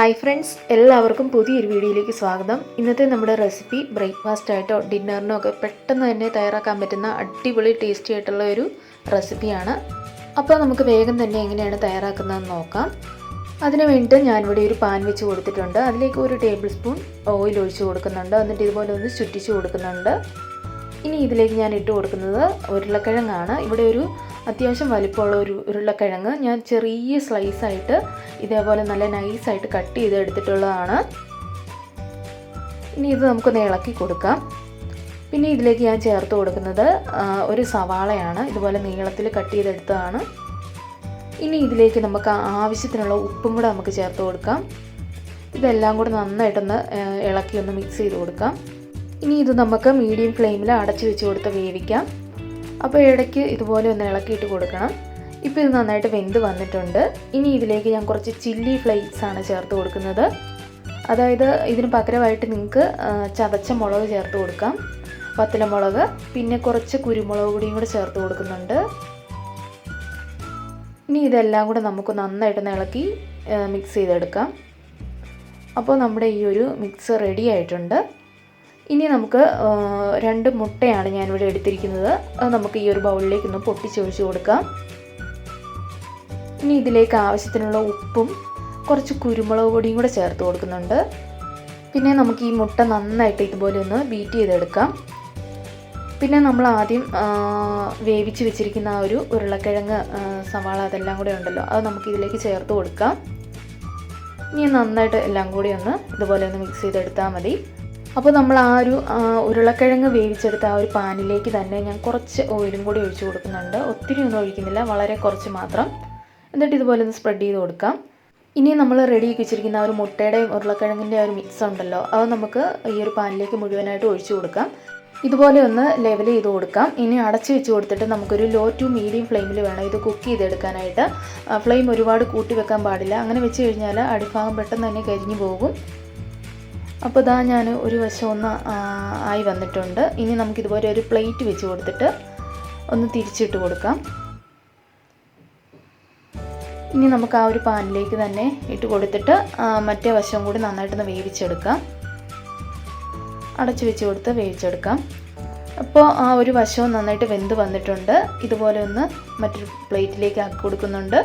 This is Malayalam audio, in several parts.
ഹായ് ഫ്രണ്ട്സ് എല്ലാവർക്കും പുതിയൊരു വീഡിയോയിലേക്ക് സ്വാഗതം. ഇന്നത്തെ നമ്മുടെ റെസിപ്പി ബ്രേക്ക്ഫാസ്റ്റ് ആയിട്ടോ ഡിന്നറിനോ ഒക്കെ പെട്ടെന്ന് തന്നെ തയ്യാറാക്കാൻ പറ്റുന്ന അടിപൊളി ടേസ്റ്റി ആയിട്ടുള്ള ഒരു റെസിപ്പിയാണ് അപ്പോൾ നമുക്ക് വേഗം തന്നെ എങ്ങനെയാണ് തയ്യാറാക്കുന്നതെന്ന് നോക്കാം. അതിന് വേണ്ടിയിട്ട് ഞാനിവിടെ ഒരു പാൻ വെച്ച് കൊടുത്തിട്ടുണ്ട്. അതിലേക്ക് ഒരു ടേബിൾ സ്പൂൺ ഓയിൽ ഒഴിച്ച് കൊടുക്കുന്നുണ്ട്. എന്നിട്ട് ഇതുപോലെ ഒന്ന് ചുറ്റിച്ച് കൊടുക്കുന്നുണ്ട്. ഇനി ഇതിലേക്ക് ഞാൻ ഇട്ട് കൊടുക്കുന്നത് ഉരുളക്കിഴങ്ങാണ്. ഇവിടെ ഒരു അത്യാവശ്യം വലിപ്പമുള്ള ഒരു ഉരുളക്കിഴങ്ങ്. ഞാൻ ചെറിയ സ്ലൈസായിട്ട് ഇതേപോലെ നല്ല നൈസായിട്ട് കട്ട് ചെയ്ത് എടുത്തിട്ടുള്ളതാണ്. ഇനി ഇത് നമുക്കൊന്ന് ഇളക്കി കൊടുക്കാം. പിന്നെ ഇതിലേക്ക് ഞാൻ ചേർത്ത് കൊടുക്കുന്നത് ഒരു സവാളയാണ്. ഇതുപോലെ നീളത്തിൽ കട്ട് ചെയ്തെടുത്തതാണ്. ഇനി ഇതിലേക്ക് നമുക്ക് ആവശ്യത്തിനുള്ള ഉപ്പും കൂടെ നമുക്ക് ചേർത്ത് കൊടുക്കാം. ഇതെല്ലാം കൂടെ നന്നായിട്ടൊന്ന് ഇളക്കി ഒന്ന് മിക്സ് ചെയ്ത് കൊടുക്കാം. ഇനി ഇത് നമുക്ക് മീഡിയം ഫ്ലെയിമിൽ അടച്ചു വെച്ച് കൊടുത്ത് വേവിക്കാം. അപ്പോൾ ഇടയ്ക്ക് ഇതുപോലെ ഒന്ന് ഇളക്കിയിട്ട് കൊടുക്കണം. ഇപ്പോൾ ഇത് നന്നായിട്ട് വെന്ത് വന്നിട്ടുണ്ട്. ഇനി ഇതിലേക്ക് ഞാൻ കുറച്ച് ചില്ലി ഫ്ലേക്സ് ആണ് ചേർത്ത് കൊടുക്കുന്നത്. അതായത് ഇതിന് പകരമായിട്ട് നിങ്ങൾക്ക് ചതച്ച മുളക് ചേർത്ത് കൊടുക്കാം. വത്തലമുളക് പിന്നെ കുറച്ച് കുരുമുളക് പൊടിയും കൂടെ ചേർത്ത് കൊടുക്കുന്നുണ്ട്. ഇനി ഇതെല്ലാം കൂടെ നമുക്ക് നന്നായിട്ട് ഇളക്കി മിക്സ് ചെയ്തെടുക്കാം. അപ്പോൾ നമ്മുടെ ഈ ഒരു മിക്സ് റെഡി ആയിട്ടുണ്ട്. ഇനി നമുക്ക് രണ്ട് മുട്ടയാണ് ഞാനിവിടെ എടുത്തിരിക്കുന്നത്. അത് നമുക്ക് ഈ ഒരു ബൗളിലേക്ക് ഒന്ന് പൊട്ടിച്ചൊഴിച്ച് കൊടുക്കാം. ഇനി ഇതിലേക്ക് ആവശ്യത്തിനുള്ള ഉപ്പും കുറച്ച് കുരുമുളക് പൊടിയും കൂടെ ചേർത്ത് കൊടുക്കുന്നുണ്ട്. പിന്നെ നമുക്ക് ഈ മുട്ട നന്നായിട്ട് ഇതുപോലെ ഒന്ന് ബീറ്റ് ചെയ്തെടുക്കാം. പിന്നെ നമ്മൾ ആദ്യം വേവിച്ച് വെച്ചിരിക്കുന്ന ആ ഒരു ഉരുളക്കിഴങ്ങ് സവാള അതെല്ലാം കൂടെ ഉണ്ടല്ലോ അത് നമുക്ക് ഇതിലേക്ക് ചേർത്ത് കൊടുക്കാം. ഇനി നന്നായിട്ട് എല്ലാം കൂടി ഒന്ന് ഇതുപോലെ ഒന്ന് മിക്സ് ചെയ്തെടുത്താൽ മതി. അപ്പോൾ നമ്മൾ ആ ഒരു ഉരുളക്കിഴങ്ങ് വേവിച്ചെടുത്ത ആ ഒരു പാനിലേക്ക് തന്നെ ഞാൻ കുറച്ച് ഓയിലും കൂടി ഒഴിച്ചു കൊടുക്കുന്നുണ്ട്. ഒത്തിരി ഒന്നും ഒഴിക്കുന്നില്ല വളരെ കുറച്ച് മാത്രം. എന്നിട്ട് ഇതുപോലെ ഒന്ന് സ്പ്രെഡ് ചെയ്ത് കൊടുക്കാം. ഇനി നമ്മൾ റെഡിയാക്കി വെച്ചിരിക്കുന്ന ആ ഒരു മുട്ടയുടെയും ഉരുളക്കിഴങ്ങിന്റെ ആ ഒരു മിക്സ് ഉണ്ടല്ലോ അത് നമുക്ക് ഈ ഒരു പാനിലേക്ക് മുഴുവനായിട്ട് ഒഴിച്ചു കൊടുക്കാം. ഇതുപോലെ ഒന്ന് ലെവൽ ചെയ്ത് കൊടുക്കാം. ഇനി അടച്ച് വെച്ച് കൊടുത്തിട്ട് നമുക്കൊരു ലോ ടു മീഡിയം ഫ്ലെയിമിൽ വേണം ഇത് കുക്ക് ചെയ്തെടുക്കാനായിട്ട്. ഫ്ലെയിം ഒരുപാട് കൂട്ടി വെക്കാൻ പാടില്ല. അങ്ങനെ വെച്ച് കഴിഞ്ഞാൽ അടിഭാഗം പെട്ടെന്ന് തന്നെ കരിഞ്ഞു പോകും. അപ്പോൾ ഇതാ ഞാൻ ഒരു വശം ഒന്ന് ആയി വന്നിട്ടുണ്ട്. ഇനി നമുക്കിതുപോലെ ഒരു പ്ലേറ്റ് വെച്ച് കൊടുത്തിട്ട് ഒന്ന് തിരിച്ചിട്ട് കൊടുക്കാം. ഇനി നമുക്ക് ആ ഒരു പാനിലേക്ക് തന്നെ ഇട്ട് കൊടുത്തിട്ട് മറ്റേ വശം കൂടി നന്നായിട്ടൊന്ന് വേവിച്ചെടുക്കാം. അടച്ചു വെച്ച് കൊടുത്ത് വേവിച്ചെടുക്കാം. അപ്പോൾ ആ ഒരു വശവും നന്നായിട്ട് വെന്ത് വന്നിട്ടുണ്ട്. ഇതുപോലെ ഒന്ന് മറ്റൊരു പ്ലേറ്റിലേക്ക് ആക്കി കൊടുക്കുന്നുണ്ട്.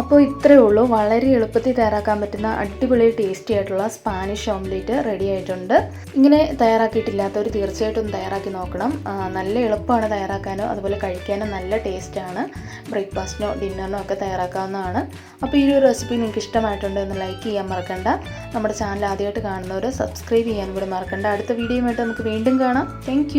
അപ്പോൾ ഇത്രയേ ഉള്ളൂ. വളരെ എളുപ്പത്തിൽ തയ്യാറാക്കാൻ പറ്റുന്ന അടിപൊളി ടേസ്റ്റി ആയിട്ടുള്ള സ്പാനിഷ് ഓംലേറ്റ് റെഡി ആയിട്ടുണ്ട്. ഇങ്ങനെ തയ്യാറാക്കിയിട്ടില്ലാത്തവർ തീർച്ചയായിട്ടും തയ്യാറാക്കി നോക്കണം. നല്ല എളുപ്പമാണ് തയ്യാറാക്കാനും അതുപോലെ കഴിക്കാനോ നല്ല ടേസ്റ്റാണ് ബ്രേക്ക്ഫാസ്റ്റിനോ ഡിന്നറിനോ ഒക്കെ തയ്യാറാക്കാവുന്നതാണ്. അപ്പോൾ ഈ ഒരു റെസിപ്പി നിങ്ങൾക്ക് ഇഷ്ടമായിട്ടുണ്ട് എന്ന് ലൈക്ക് ചെയ്യാൻ മറക്കണ്ട. നമ്മുടെ ചാനൽ ആദ്യമായിട്ട് കാണുന്നവർ സബ്സ്ക്രൈബ് ചെയ്യാൻ കൂടി മറക്കണ്ട. അടുത്ത വീഡിയോയുമായിട്ട് നമുക്ക് വീണ്ടും കാണാം. താങ്ക്